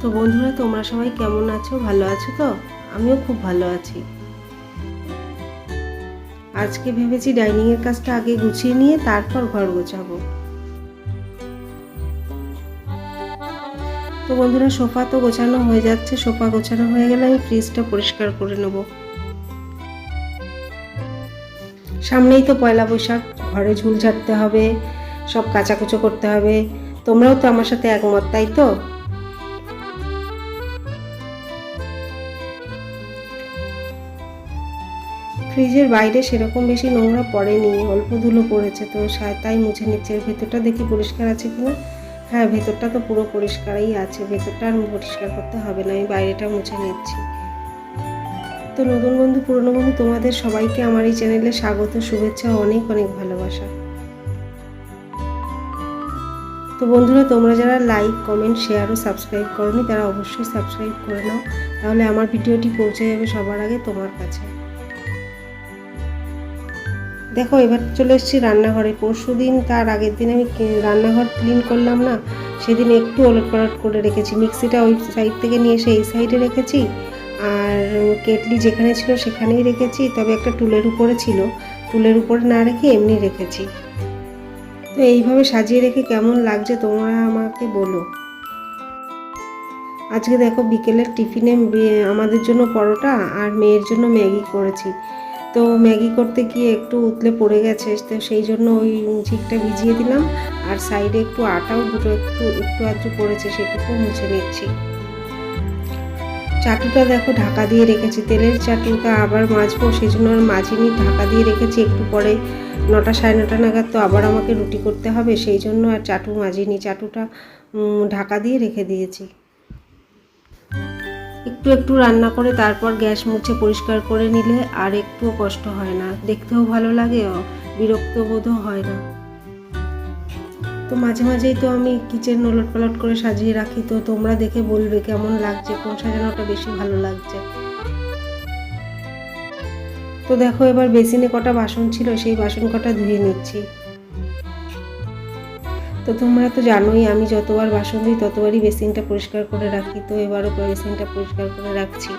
তো বন্ধুরা, তোমরা সবাই কেমন আছো? ভালো আছো তো? আমিও খুব ভালো আছি। আজকে ভেবেছি ডাইনিংয়ের কাজটা আগে গুছিয়ে নিয়ে তারপর ঘর গোছাবো। তো বন্ধুরা, সোফা তো গোছানো হয়ে যাচ্ছে। সোফা গোছানো হয়ে গেলে আমি ফ্রিজটা পরিষ্কার করে নেব। সামনেই তো পয়লা বৈশাখ। ঘরে ঝুল ঝাড়তে হবে, সব কাচাকুচো করতে হবে। তোমরাও তো আমার সাথে একমত, তাই তো? ফ্রিজের বাইরে সেরকম বেশি নোংরা পড়েনি, অল্প ধুলো পড়েছে তো তাই মুছে নিচ্ছে। ভেতরটা দেখি পরিষ্কার আছে কিনা? হ্যাঁ ভেতরটা তো পুরো পরিষ্কারই আছে, ভেতরটা আর পরিষ্কার করতে হবে না, আমি বাইরেটা মুছে নিচ্ছি। তো নতুন বন্ধু, পুরনো বন্ধু, তোমাদের সবাইকে আমার এই চ্যানেলে স্বাগত, শুভেচ্ছা, অনেক অনেক ভালোবাসা। তো বন্ধুরা, তোমরা যারা লাইক কমেন্ট শেয়ার ও সাবস্ক্রাইব করনি, তারা অবশ্যই সাবস্ক্রাইব করে নাও। তাহলে আমার ভিডিওটি পৌঁছে যাবে সবার আগে তোমার কাছে। দেখো, এবার চলে এসেছি রান্নাঘরে। পরশু দিন তার আগের দিন আমি রান্নাঘর ক্লিন করলাম না, সেদিন একটু ওলট পালট করে রেখেছি। মিক্সিটা ওই সাইড থেকে নিয়ে এসে এই সাইডে রেখেছি। আর কেটলি যেখানে ছিল সেখানেই রেখেছি, তবে একটা টুলের উপরে ছিল। টুলের উপরে না রেখে এমনি রেখেছি। তো এইভাবে সাজিয়ে রেখে কেমন লাগছে তোমরা আমাকে বলো। আজকে দেখো বিকেলের টিফিনে আমাদের জন্য পরোটা আর মেয়ের জন্য ম্যাগি করেছি। তো ম্যাগি করতে গিয়ে একটু উতলে পড়ে গেছে, তো সেই জন্য ওই ঝিকটা ভিজিয়ে দিলাম। আর সাইডে একটু আটাও দুটো একটু একটু আধটু পড়েছে সেটুকু মুছে নিচ্ছি। চাটুটা দেখো ঢাকা দিয়ে রেখেছি, তেলের চাটুটা আবার মাজবো সেই জন্য আর মাজিনি ঢাকা দিয়ে রেখেছি, একটু পরে নটা সাড়ে নটা নাগাদ তো আবার আমাকে রুটি করতে হবে, সেই জন্য আর চাটু মাজিনি, চাটুটা ঢাকা দিয়ে রেখে দিয়েছি। একটু একটু রান্না করে তারপর গ্যাস মুছে পরিষ্কার করে নিলে আর একটুও কষ্ট হয় না। দেখতেও ভালো লাগে বিরক্ত বোধও হয় না। তো মাঝে মাঝেই তো আমি কিচেন ওলট পালট করে সাজিয়ে রাখি, তো তোমরা দেখে বলবে কেমন লাগছে, কোন সাজানোটা বেশি ভালো লাগছে। তো দেখো এবার বেসিনে কটা বাসন ছিল, সেই বাসন কটা ধুয়ে নিচ্ছি। তো তোমরা তো জানোই, আমি যতবার বাসন দিই ততবারই বেসিনটা পরিষ্কার করে রাখি, তো এবারও বেসিনটা পরিষ্কার করে রাখছি।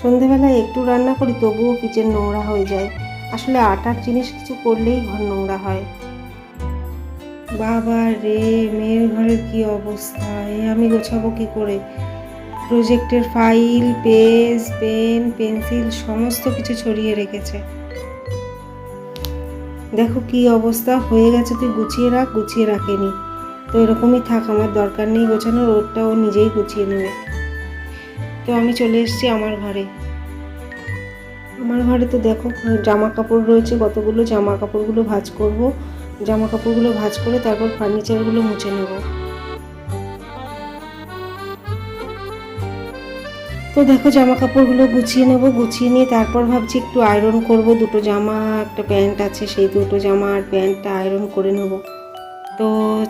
সন্ধেবেলায় একটু রান্না করি, তবুও কিচেন নোংরা হয়ে যায়। আসলে আটার জিনিস কিছু করলেই ঘর নোংরা হয়। বাবা রে, মেয়ের ঘরের কি অবস্থা? এ আমি গোছাবো কি করে? প্রজেক্টের ফাইল, পেজ, পেন, পেন্সিল, সমস্ত কিছু ছড়িয়ে রেখেছে। দেখো কি অবস্থা, হয়ে গেছে তুই গুছিয়ে রাখ, গুছিয়ে রাখেনি। তো এরকমই থাক, আমার দরকার নেই গোছানোর ওরটা ও নিজেই গুছিয়ে নেবে। তো আমি চলে এসেছি আমার ঘরে। আমার ঘরে তো দেখো জামা কাপড় রয়েছে, কতগুলো জামা কাপড়গুলো ভাজ করব। জামা কাপড়গুলো ভাজ করে তারপর ফার্নিচারগুলো মুছে নেব। তো দেখো জামা কাপড়গুলো গুছিয়ে নেব, গুছিয়ে নিয়ে তারপর ভাবছি একটু আয়রন করব। দুটো জামা, একটা প্যান্ট আছে, সেই দুটো জামা আর প্যান্টটা আয়রন করে নেব। তো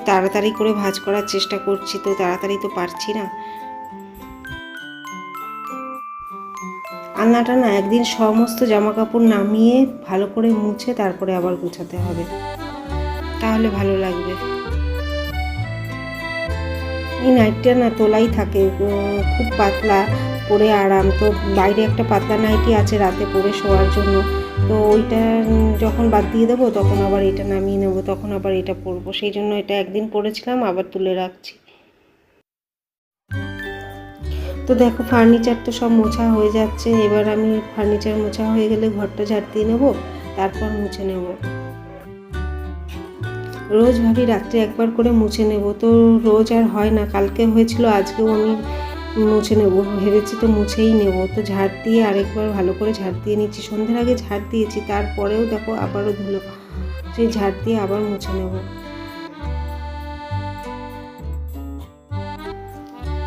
তাড়াতাড়ি করে ভাঁজ করার চেষ্টা করছি, তো তাড়াতাড়ি তো পারছি না। আলনাটা না একদিন সমস্ত জামা কাপড় নামিয়ে ভালো করে মুছে তারপরে আবার গুছাতে হবে। তাহলে ভালো লাগবে। এই নাইটটা না তোলাই থাকে খুব পাতলা। পরে আরাম। তো বাইরে একটা পাতলা নাইটি আছে রাতে পরে শোয়ার জন্য। তো ওইটা যখন বাদ দিয়ে দেবো, তখন আবার এটা নামিয়ে নেব, তখন আবার এটা পরবো। সেই জন্য এটা একদিন পরেছিলাম, আবার তুলে রাখছি। তো দেখো ফার্নিচার তো সব মোছা হয়ে যাচ্ছে। এবার আমি ফার্নিচার মোছা হয়ে গেলে ঘরটা ঝাড় দিয়ে নেব, তারপর মুছে নেব। রোজ ভাবি রাত্রে একবার করে মুছে নেব। তো রোজ আর হয় না। কালকে হয়েছিল, আজকেও আমি মুছে নেব, ভেবেছি তো মুছেই নেব। তো ঝাড় দিয়ে আরেকবার ভালো করে ঝাড় দিয়ে নিচ্ছি। সন্ধ্যের আগে ঝাড় দিয়েছি, তারপরেও দেখো আবারও ধুলো। সেই ঝাড় দিয়ে আবার মুছে নেব।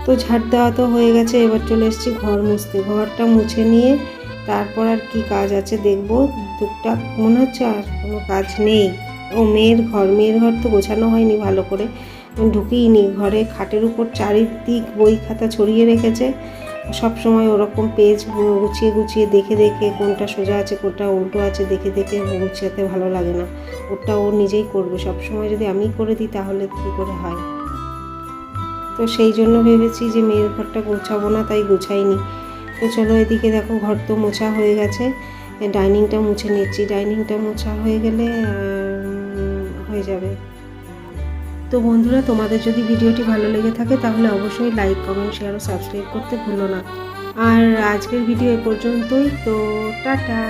তো ঝাড় দেওয়া তো হয়ে গেছে, এবার চলে এসেছি ঘর মুছতে। ঘরটা মুছে নিয়ে তারপর আর কি কাজ আছে দেখব। টুকটাক মনে হচ্ছে আর কোনো কাজ নেই। ও মেয়ের ঘর মেয়ের ঘর তো গোছানো হয়নি ভালো করে। ঢুকিয়ে ঘরে খাটের উপর চারিদিক বই খাতা ছড়িয়ে রেখেছে। সব সময় ওরকম পেজ গুছিয়ে গুছিয়ে দেখে দেখে কোনটা সোজা আছে, কোনটা উল্টো আছে, দেখে দেখে গুছিয়াতে ভালো লাগে না। ওটা ও নিজেই করবে। সব সময় যদি আমি করে দিই, তাহলে কী করে হয়? তো সেই জন্য ভেবেছি যে মেয়ের ঘরটা গোছাবো না, তাই গোছাইনি। তো চলো এদিকে দেখো, ঘর তো মোছা হয়ে গেছে। ডাইনিংটা মুছে নিচ্ছি। ডাইনিংটা মোছা হয়ে গেলে হয়ে যাবে। তো বন্ধুরা, তোমাদের যদি ভিডিওটি ভালো লেগে থাকে, তাহলে অবশ্যই লাইক কমেন্ট শেয়ার ও সাবস্ক্রাইব করতে ভুলো না। আর আজকের ভিডিও এ পর্যন্তই। তো টাটা।